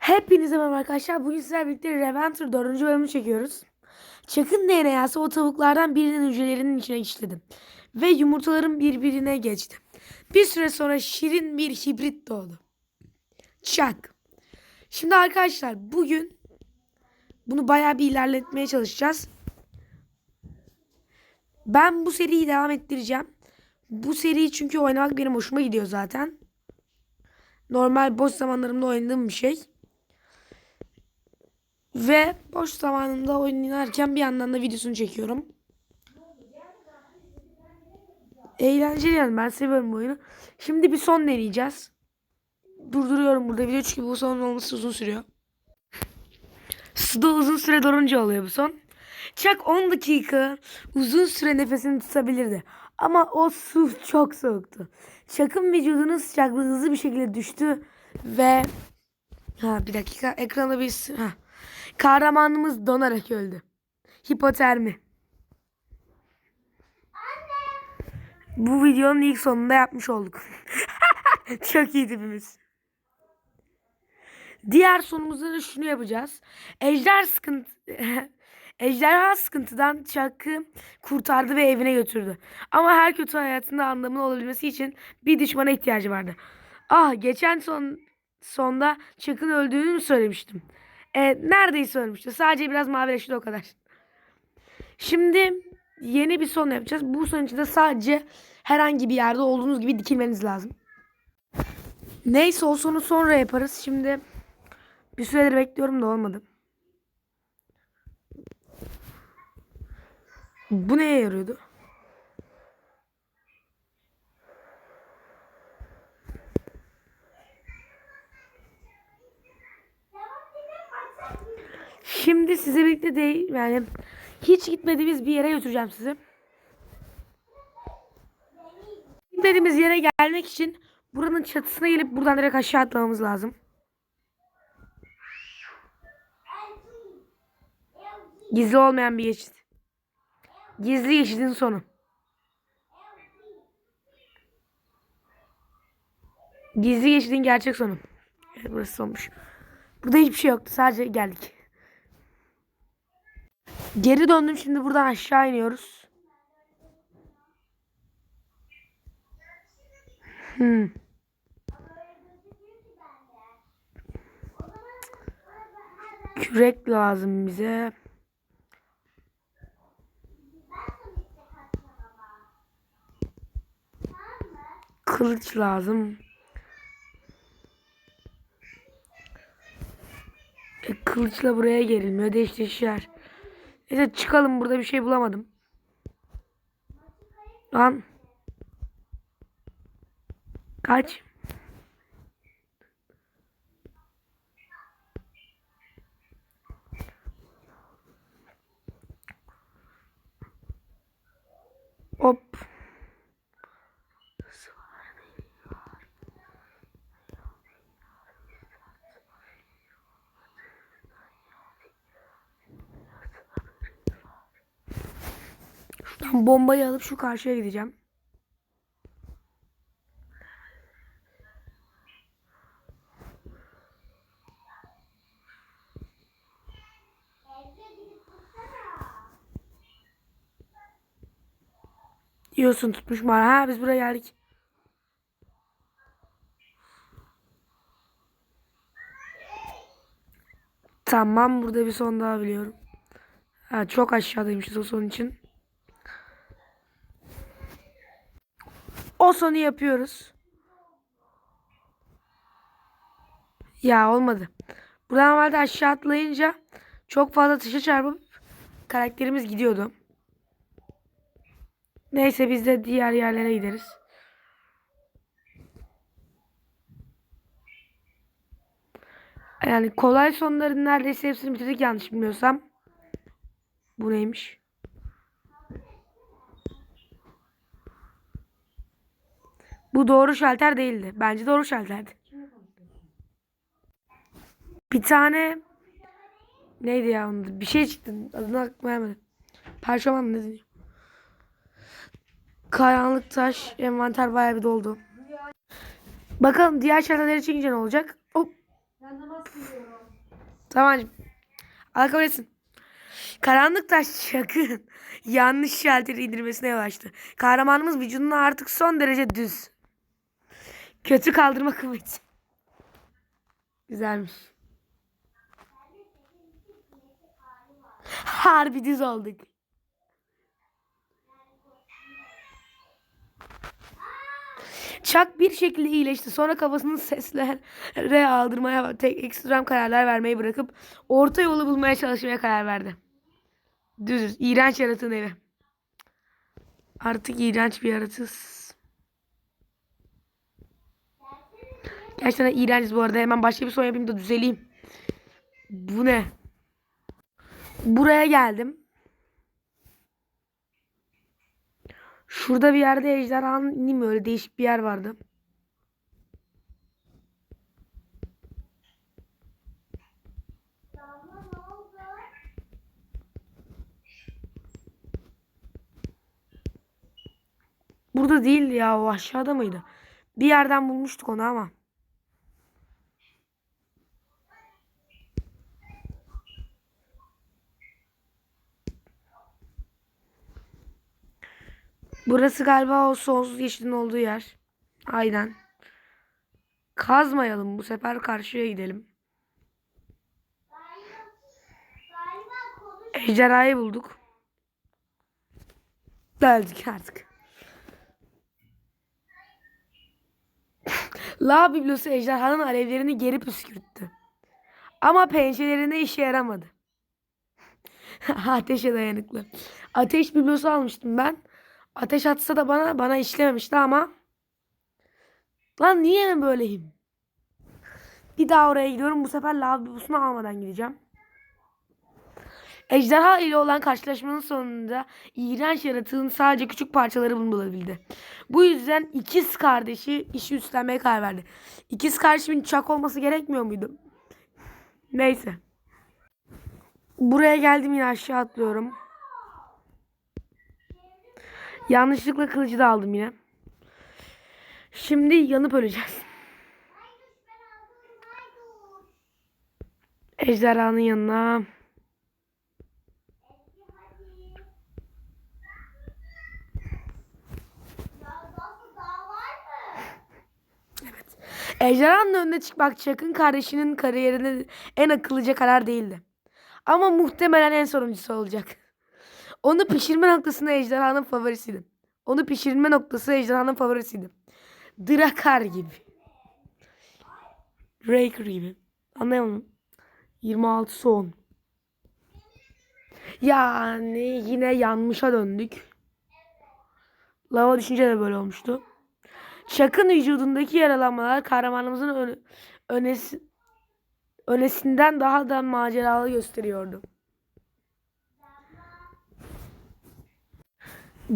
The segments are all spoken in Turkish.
Hepinize merhaba arkadaşlar. Bugün sizlerle birlikte Reventure 4. bölümü çekiyoruz. Çakın DNA'sı o tavuklardan birinin hücrelerinin içine işledi. Ve yumurtaların birbirine geçti. Bir süre sonra şirin bir hibrit doğdu. Çak. Şimdi arkadaşlar bugün bunu bayağı bir ilerletmeye çalışacağız. Ben bu seriyi devam ettireceğim. Bu seriyi çünkü oynamak benim hoşuma gidiyor zaten. Normal boş zamanlarımda oynadığım bir şey. Ve boş zamanımda oynarken bir yandan da videosunu çekiyorum. Eğlenceli yani ben seviyorum bu oyunu. Şimdi bir son deneyeceğiz. Durduruyorum burada video çünkü bu sonun olması uzun sürüyor. Suda uzun süre durunca oluyor bu son. Çak 10 dakika uzun süre nefesini tutabilirdi. Ama o su çok soğuktu. Çak'ın vücudunun sıcaklığı hızlı bir şekilde düştü ve ha bir dakika ekrana bir ha. Kahramanımız donarak öldü. Hipotermi. Bu videonun ilk sonunda yapmış olduk. Çok iyi tipimiz. Diğer sonumuzda da şunu yapacağız. Ejder sıkıntı Ejderha sıkıntıdan Chuck'ı kurtardı ve evine götürdü. Ama her kötü hayatında anlamlı olabilmesi için bir düşmana ihtiyacı vardı. Ah geçen son sonda Chuck'ın öldüğünü mü söylemiştim? E, neredeyse ölmüştü. Sadece biraz mavileşti o kadar. Şimdi yeni bir son yapacağız. Bu son için de sadece herhangi bir yerde olduğunuz gibi dikilmeniz lazım. Neyse o sonu sonra yaparız. Şimdi bir süredir bekliyorum da olmadı. Bu neye yarıyordu? Şimdi size birlikte değil yani hiç gitmediğimiz bir yere götüreceğim sizi. Gitmediğimiz yere gelmek için buranın çatısına gelip buradan direkt aşağı atlamamız lazım. Gizli olmayan bir geçit. Gizli geçidin sonu. Gizli geçidin gerçek sonu. Burası sonmuş. Burada hiçbir şey yoktu. Sadece geldik. Geri döndüm. Şimdi buradan aşağı iniyoruz. Hmm. Kürek lazım bize. Kılıç lazım. E, kılıçla buraya gerilmiyor. Değiştirişler. Neyse çıkalım burada bir şey bulamadım. Lan. Kaç. Hop. Şuradan bombayı alıp şu karşıya gideceğim. Diyorsun tutmuş mu? Ha biz buraya geldik. Tamam burada bir son daha biliyorum. Ha, çok aşağıdaymışız o son için. O sonu yapıyoruz. Ya olmadı. Buradan normalde aşağı atlayınca çok fazla taşa çarpıp karakterimiz gidiyordu. Neyse biz de diğer yerlere gideriz. Yani kolay sonların neredeyse hepsini bitirdik yanlış bilmiyorsam. Bu neymiş? Bu doğru şalter değildi. Bence doğru şalterdi. Bir tane neydi ya onun bir şey çıktı. Adını aklıma gelmedi. Ne deniyor? Karanlık taş envanter bayağı bir doldu. Bakalım diğer şalterleri çekince ne olacak? Hop. Ben namaz kılıyorum. Tamam. Allah kabul etsin. Karanlıkta Çak'ın yanlış şalteri indirmesine yol açtı. Kahramanımız vücuduna artık son derece düz. Kötü kaldırma kuvveti. Güzelmiş. Harbi düz olduk. Chuck bir şekilde iyileşti. Sonra kafasını seslere aldırmaya, tek ekstrem kararlar vermeyi bırakıp orta yolu bulmaya çalışmaya karar verdi. Düz, iğrenç yaratığın evi. Artık iğrenç bir yaratız. Gerçekten iğrenç bu arada. Hemen başka bir son yapayım da düzeleyim. Bu ne? Buraya geldim. Şurada bir yerde ejderhanın değil mi? Öyle değişik bir yer vardı. Burada değildi ya o aşağıda mıydı? Bir yerden bulmuştuk onu ama. Burası galiba o sonsuz yeşilin olduğu yer. Aynen. Kazmayalım bu sefer karşıya gidelim. Ejderhayı bulduk. Geldik artık. La biblosu ejderhanın alevlerini geri püskürttü. Ama pençelerine işe yaramadı. Ateşe dayanıklı. Ateş biblosu almıştım ben. Ateş atsa da bana bana işlememişti ama. Lan niye mi böyleyim? Bir daha oraya gidiyorum. Bu sefer lav biblosunu almadan gideceğim. Ejderha ile olan karşılaşmanın sonunda iğrenç yaratığın sadece küçük parçaları bulabildi. Bu yüzden ikiz kardeşi işi üstlenmeye karar verdi. İkiz kardeşimin çak olması gerekmiyor muydu? Neyse. Buraya geldim yine aşağı atlıyorum. Yanlışlıkla kılıcı da aldım yine. Şimdi yanıp öleceğiz. Ejderhanın yanına. Mı? Ejderhanın önüne çıkmak Chuck'ın kardeşinin kariyerinde en akıllıca karar değildi. Ama muhtemelen en sonuncusu olacak. Onu pişirme noktasında ejderhanın favorisiydi. Onu pişirme noktası ejderhanın favorisiydi. Drakar gibi. Raker gibi. Anlayamadım. 26 son. Yani yine yanmışa döndük. Lava düşünce de böyle olmuştu. Chuck'ın vücudundaki yaralanmalar kahramanımızın öne, önesi, önesinden daha da maceralı gösteriyordu.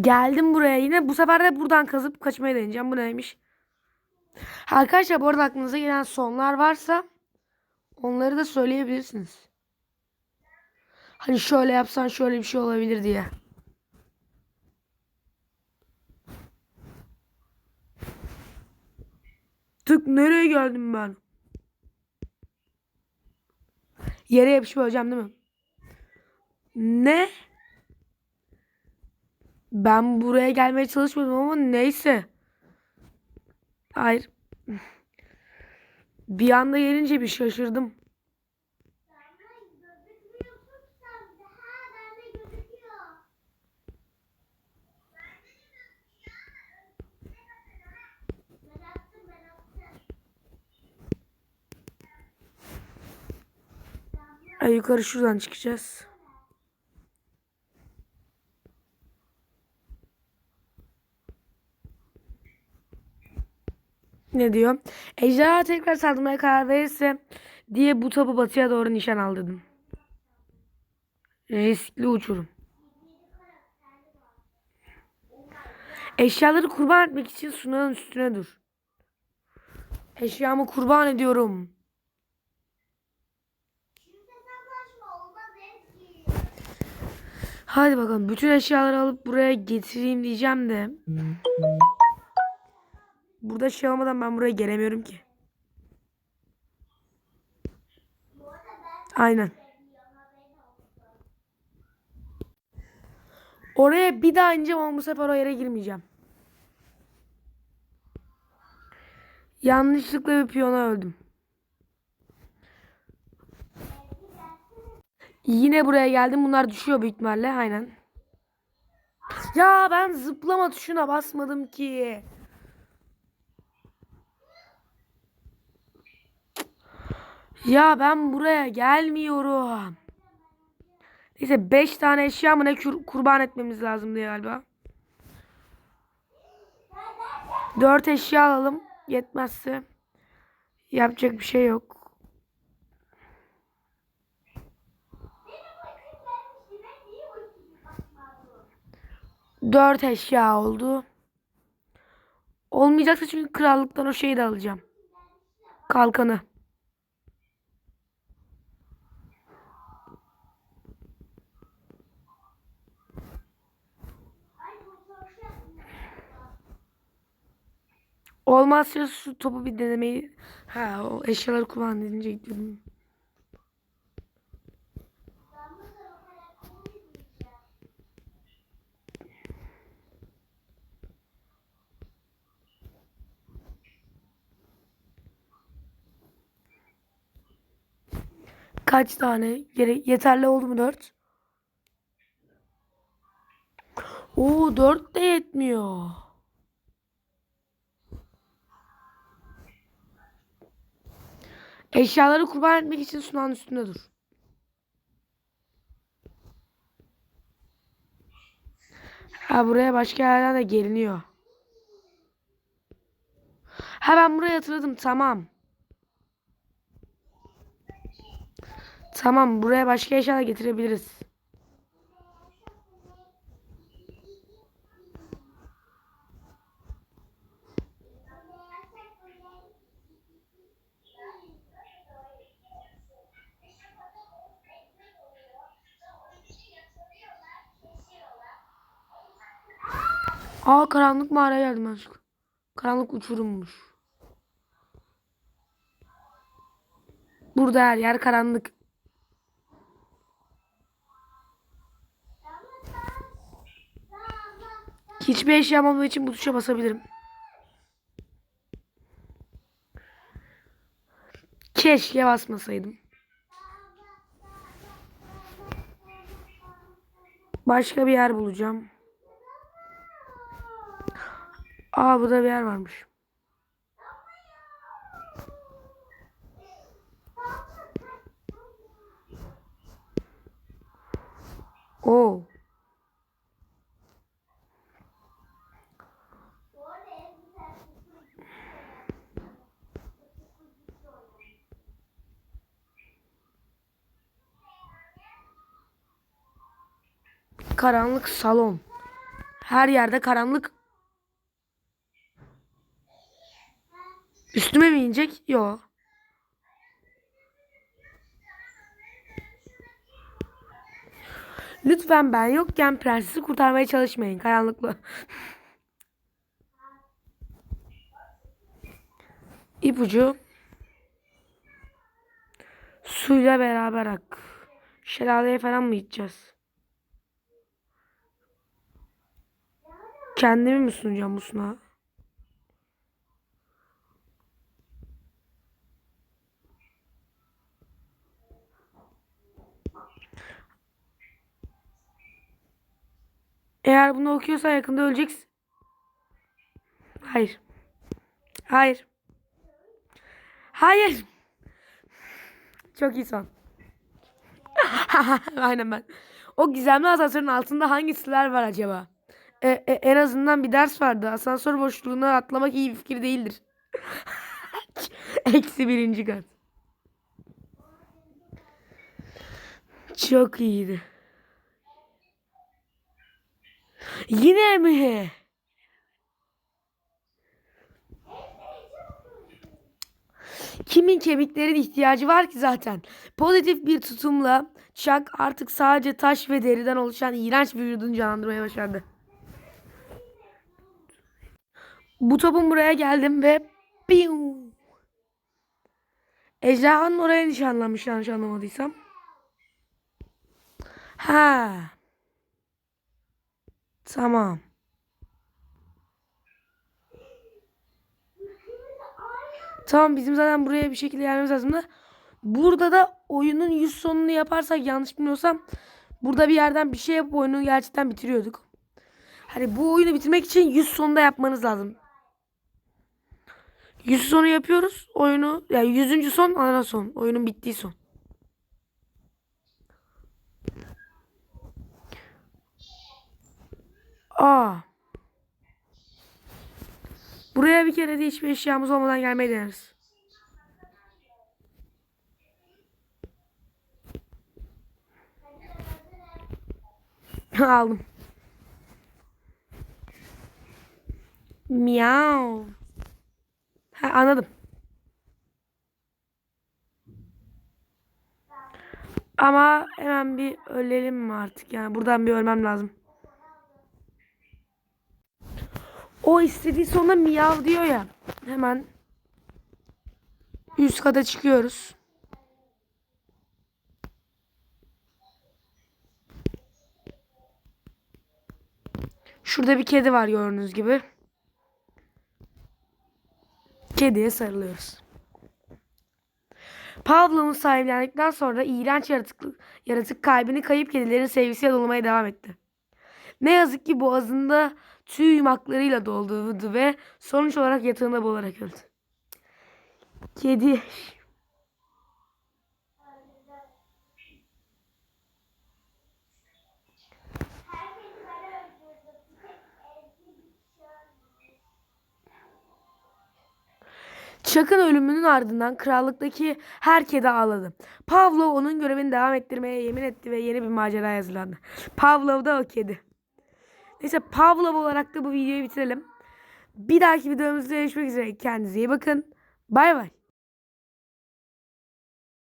Geldim buraya yine. Bu sefer de buradan kazıp kaçmaya deneyeceğim. Bu neymiş? Arkadaşlar bu arada aklınıza gelen sonlar varsa onları da söyleyebilirsiniz. Hani şöyle yapsan şöyle bir şey olabilir diye. Tık nereye geldim ben? Yere yapışıp öleceğim değil mi? Ne? Ben buraya gelmeye çalışmadım ama neyse. Hayır. Bir anda gelince bir şaşırdım. Ay, yukarı şuradan çıkacağız. Ne diyor? Ejderha tekrar saldırmaya karar verirse diye bu tabu batıya doğru nişan aldırdım. Riskli uçurum. Eşyaları kurban etmek için sunağın üstüne dur. Eşyamı kurban ediyorum. Hadi bakalım. Bütün eşyaları alıp buraya getireyim diyeceğim de. Burada şey olmadan ben buraya gelemiyorum ki. Aynen. Oraya bir daha ineceğim ama bu sefer o yere girmeyeceğim. Yanlışlıkla bir piyona öldüm. Yine buraya geldim. Bunlar düşüyor büyük ihtimalle. Aynen. Ya ben zıplama tuşuna basmadım ki. Ya ben buraya gelmiyorum. Neyse 5 tane eşya mı ne kur- kurban etmemiz lazım diye galiba. 4 eşya alalım. Yetmezse yapacak bir şey yok. Dört eşya oldu. Olmayacaksa çünkü krallıktan o şeyi de alacağım. Kalkanı. Olmazsa şu topu bir denemeyi... Ha o eşyaları kullan deyince gittim. Kaç tane? Gere yeterli oldu mu 4? Oo 4 de yetmiyor. Eşyaları kurban etmek için sunağın üstünde dur. Ha buraya başka yerden de geliniyor. Ha ben buraya hatırladım tamam. Tamam buraya başka eşya da getirebiliriz. Aa karanlık mağaraya geldim aşkım. Karanlık uçurummuş. Burada her yer karanlık. Hiçbir eşyam olmadığı için bu tuşa basabilirim. Keşke basmasaydım. Başka bir yer bulacağım. Aa burada bir yer varmış. Oo. Karanlık salon. Her yerde karanlık. Üstüme mi inecek? Yok. Lütfen ben yokken prensesi kurtarmaya çalışmayın. Karanlıklı. İpucu. Suyla beraber ak. Şelaleye falan mı gideceğiz? Kendimi mi sunacağım bu sunağa? Eğer bunu okuyorsan yakında öleceksin. Hayır. Hayır. Hayır. Çok iyi son. Aynen ben. O gizemli asansörün altında hangi sırlar var acaba? E, e, en azından bir ders vardı. Asansör boşluğuna atlamak iyi bir fikir değildir. Eksi birinci kat. Çok iyiydi. Yine mi? Kimin kemiklerin ihtiyacı var ki zaten? Pozitif bir tutumla Chuck artık sadece taş ve deriden oluşan iğrenç bir vücudunu canlandırmaya başardı. Bu topun buraya geldim ve piu. Ejderhanın oraya nişanlanmış yanlış anlamadıysam. Ha. Tamam. Tamam bizim zaten buraya bir şekilde gelmemiz lazım da. Burada da oyunun yüz sonunu yaparsak yanlış bilmiyorsam burada bir yerden bir şey yapıp oyunu gerçekten bitiriyorduk. Hani bu oyunu bitirmek için yüz sonunda yapmanız lazım. Yüz sonu yapıyoruz. Oyunu yani yüzüncü son ana son. Oyunun bittiği son. Aa. Buraya bir kere de hiçbir eşyamız olmadan gelmeyi deneriz. Aldım. Miau. Ha, anladım. Ama hemen bir ölelim mi artık? Yani buradan bir ölmem lazım. O istediği sonunda miyav diyor ya. Hemen üst kata çıkıyoruz. Şurada bir kedi var gördüğünüz gibi. Kediye sarılıyoruz. Pavlov'un sahiplendikten sonra iğrenç yaratık, yaratık kalbini kayıp kedilerin sevgisiyle dolmaya devam etti. Ne yazık ki boğazında tüy yumaklarıyla doldu ve sonuç olarak yatağında boğularak öldü. Kedi. Chuck'ın ölümünün ardından krallıktaki her kedi ağladı. Pavlov onun görevini devam ettirmeye yemin etti ve yeni bir macera hazırlandı. Pavlov da o kedi. Neyse Pavlov olarak da bu videoyu bitirelim. Bir dahaki videomuzda görüşmek üzere. Kendinize iyi bakın. Bay bay.